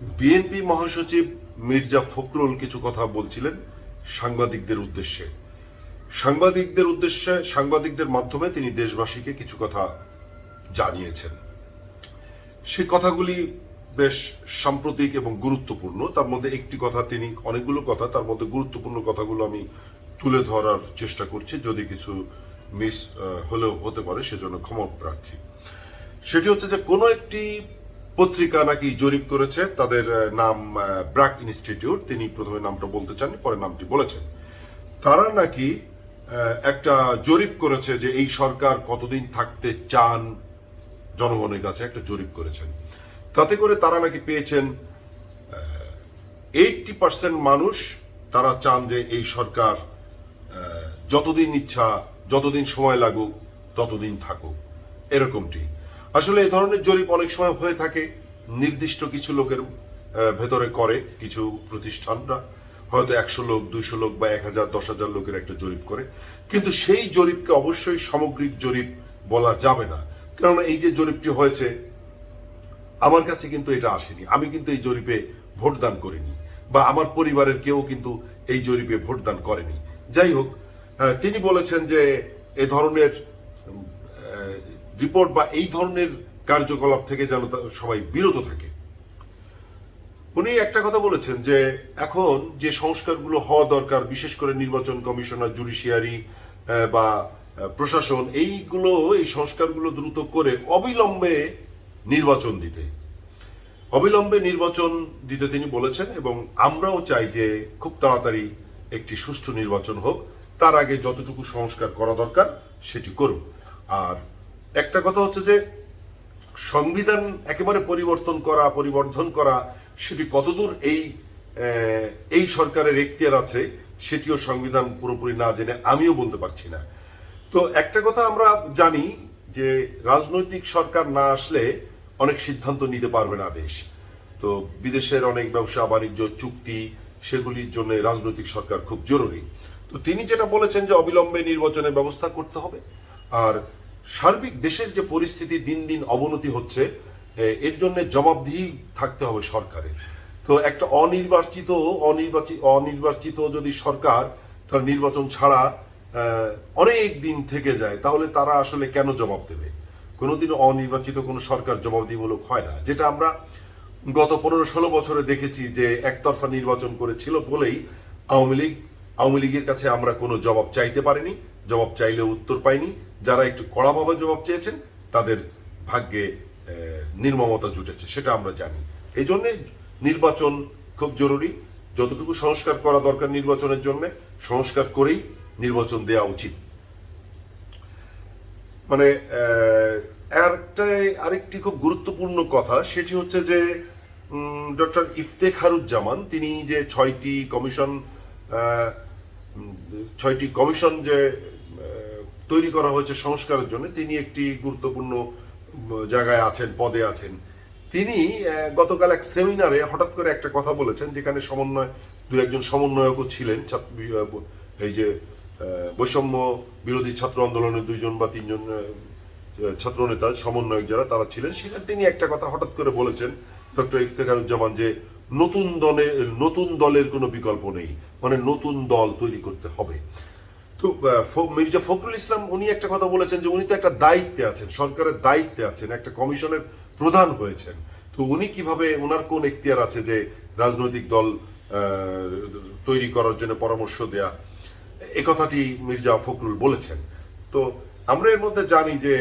BNP মহাসচিব মির্জা ফখরুল কিছু কথা বলছিলেন সাংবাদিকদের উদ্দেশ্যে। সাংবাদিকদের উদ্দেশ্যে, সাংবাদিকদের মাধ্যমে তিনি দেশবাসীকে কিছু কথা জানিয়েছেন। সে কথাগুলি বেশ সাম্প্রতিক এবং গুরুত্বপূর্ণ। তার মধ্যে একটি কথা তিনি, অনেকগুলো কথা, তার মধ্যে গুরুত্বপূর্ণ কথাগুলো আমি তুলে ধরার চেষ্টা করছি, যদি কিছু মিস হলেও হতে পারে, সেজন্য ক্ষমা প্রার্থী। সেটি হচ্ছে যে কোনো একটি পত্রিকা নাকি জরিপ করেছে, তাদের নাম ব্র্যাক ইনস্টিটিউট, তিনি প্রথমে নামটা বলতে চান পরে নামটি বলেছেন। তারা নাকি একটা জরিপ করেছে যে এই সরকার কতদিন থাকতে চান জনগণের কাছে, একটা জরিপ করেছেন। তাতে করে তারা নাকি পেয়েছেন এইটটি পার্সেন্ট মানুষ তারা চান যে এই সরকার যতদিন ইচ্ছা, যতদিন সময় লাগুক, ততদিন থাকুক। এরকমটি। আসলে এই ধরনের জরিপ অনেক সময় হয়ে থাকে। নির্দিষ্ট কিছু লোকের ভেতরে করে কিছু প্রতিষ্ঠানরা। হয়তো একশো লোক, দুইশো লোক বা এক হাজার, দশ হাজার লোকের একটা জরিপ করে। কিন্তু সেই জরিপকে অবশ্যই সামগ্রিক জরিপ বলা যাবে না। কারণ এই যে জরিপটি হয়েছে, আমার কাছে কিন্তু এটা আসেনি। আমি কিন্তু এই জরিপে ভোটদান করিনি। বা আমার পরিবারের কেউ কিন্তু এই জরিপে ভোটদান করেনি। যাই হোক তিনি বলেছেন যে এ ধরনের রিপোর্ট বা এই ধরনের কার্যকলাপ থেকে যেন সবাই বিরত থাকে। উনি একটা কথা বলেছেন যে এখন যে সংস্কারগুলো হওয়া দরকার, বিশেষ করে নির্বাচন কমিশনার, জুডিশিয়ারি বা প্রশাসন, এইগুলো, এই সংস্কারগুলো দ্রুত করে অবিলম্বে নির্বাচন দিতে। অবিলম্বে নির্বাচন দিতে তিনি বলেছেন এবং আমরাও চাই যে খুব তাড়াতাড়ি একটি সুষ্ঠু নির্বাচন হোক। তার আগে যতটুকু সংস্কার করা দরকার সেটি করুক আর একটা কথা হচ্ছে যে সংবিধান একেবারে পরিবর্তন করা, পরিবর্ধন করা, সেটি কতদূর এই এই সরকারের এখতিয়ার আছে সেটিও সংবিধান পুরোপুরি না জেনে আমিও বলতে পারছি না। তো একটা কথা আমরা জানি যে রাজনৈতিক সরকার না আসলে অনেক সিদ্ধান্ত নিতে পারবে না দেশ। তো বিদেশের অনেক ব্যবসা, বাণিজ্য, চুক্তি, সেগুলির জন্য রাজনৈতিক সরকার খুব জরুরি। তো তিনি যেটা বলেছেন যে অবিলম্বে নির্বাচনের ব্যবস্থা করতে হবে। আর সার্বিক দেশের যে পরিস্থিতি দিন দিন অবনতি হচ্ছে এর জন্য জবাবদিহি থাকতে হবে সরকারের। তো একটা অনির্বাচিত অনির্বাচিত অনির্বাচিত যদি সরকার তার নির্বাচন ছাড়া অনেক দিন থেকে যায়, তাহলে তারা আসলে কেন জবাব দেবে? কোনোদিন অনির্বাচিত কোনো সরকার জবাবদিহিমূলক হয় না। যেটা আমরা গত পনেরো ষোলো বছরে দেখেছি যে একতরফা নির্বাচন করেছিল বলেই আওয়ামী লীগ, আওয়ামী লীগের কাছে আমরা কোনো জবাব চাইতে পারিনি। জবাব চাইলে উত্তর পাইনি যারা একটু কড়াভাবে জবাব চেয়েছেন তাদের ভাগ্যে নির্মমতা জুটেছে সেটা আমরা জানি। এই জন্যে নির্বাচন খুব জরুরি। যতটুকু সংস্কার করা দরকার নির্বাচনের জন্য সংস্কার করেই নির্বাচন দেওয়া উচিত। মানে আহ, আরেকটি খুব গুরুত্বপূর্ণ কথা সেটি হচ্ছে যে ডক্টর ইফতেখারুজ্জামান তিনি যে ছয়টি কমিশন ছয়টি কমিশন যে তৈরি করা হয়েছে সংস্কারের জন্য। তিনি একটি গুরুত্বপূর্ণ জায়গায় আছেন, পদে আছেন। তিনি গতকাল এক সেমিনারে হঠাৎ করে একটা কথা বলেছেন, যেখানে সমন্বয়, দু একজন সমন্বয়কও ছিলেন এই যে বৈষম্য বিরোধী ছাত্র আন্দোলনের দুইজন বা তিনজন ছাত্র নেতা সমন্বয়ক যারা, তারা ছিলেন। সেখানে তিনি একটা কথা হঠাৎ করে বলেছেন, ডক্টর ইফতেখারুজ্জামান, যে নতুন দলে, নতুন দলের কোনো বিকল্প নেই। মানে নতুন দল তৈরি করতে হবে। মির্জা ফখরুল ইসলাম উনি একটা কথা বলেছেন যে উনি তো একটা দায়িত্বে আছেন, সরকারের দায়িত্বে আছেন, একটা কমিশনের প্রধান হয়েছেন। তো উনি কীভাবে ওনার কোন এখতিয়ার আছে যে রাজনৈতিক দল তৈরি করার জন্য পরামর্শ দেয়া? এ কথাটি মির্জা ফখরুল বলেছেন। তো আমরা এর মধ্যে জানি যে,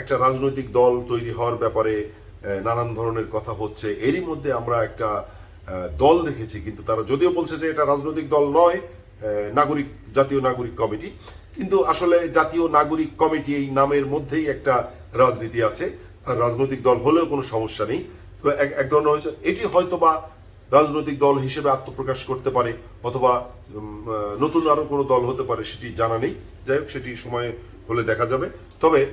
একটা রাজনৈতিক দল তৈরি হওয়ার ব্যাপারে নানান ধরনের কথা হচ্ছে। এরই মধ্যে আমরা একটা দল দেখেছি, কিন্তু তারা যদিও বলছে যে এটা রাজনৈতিক দল নয় নাগরিক, জাতীয় নাগরিক কমিটি। কিন্তু আসলে জাতীয় নাগরিক কমিটি এই নামের মধ্যেই একটা রাজনীতি আছে। আর রাজনৈতিক দল হলেও কোনো সমস্যা নেই। তো এক ধরনের হয়েছে, এটি হয়তো বা রাজনৈতিক দল হিসেবে আত্মপ্রকাশ করতে পারে, অথবা নতুন আরও কোনো দল হতে পারে সেটি জানা নেই। যাই হোক, সেটি সময় হলে দেখা যাবে। তবে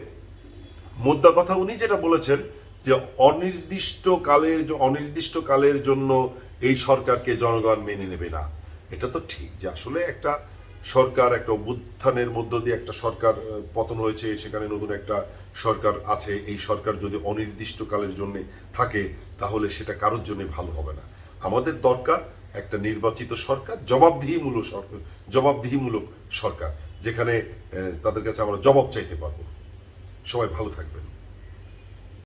মোদ্দা কথা উনি যেটা বলেছেন, যে অনির্দিষ্ট কালের জ- অনির্দিষ্ট কালের জন্য এই সরকারকে জনগণ মেনে নেবে না। এটা তো ঠিক যে আসলে একটা সরকার, একটা অভ্যুত্থানের মধ্য দিয়ে একটা সরকার পতন হয়েছে, সেখানে নতুন একটা সরকার আছে। এই সরকার যদি অনির্দিষ্টকালের জন্য থাকে, তাহলে সেটা কারোর জন্য ভালো হবে না। আমাদের দরকার একটা নির্বাচিত সরকার, জবাবদিহিমূলক সরকার জবাবদিহিমূলক সরকার, যেখানে তাদের কাছে আমরা জবাব চাইতে পারব। সবাই ভালো থাকবেন।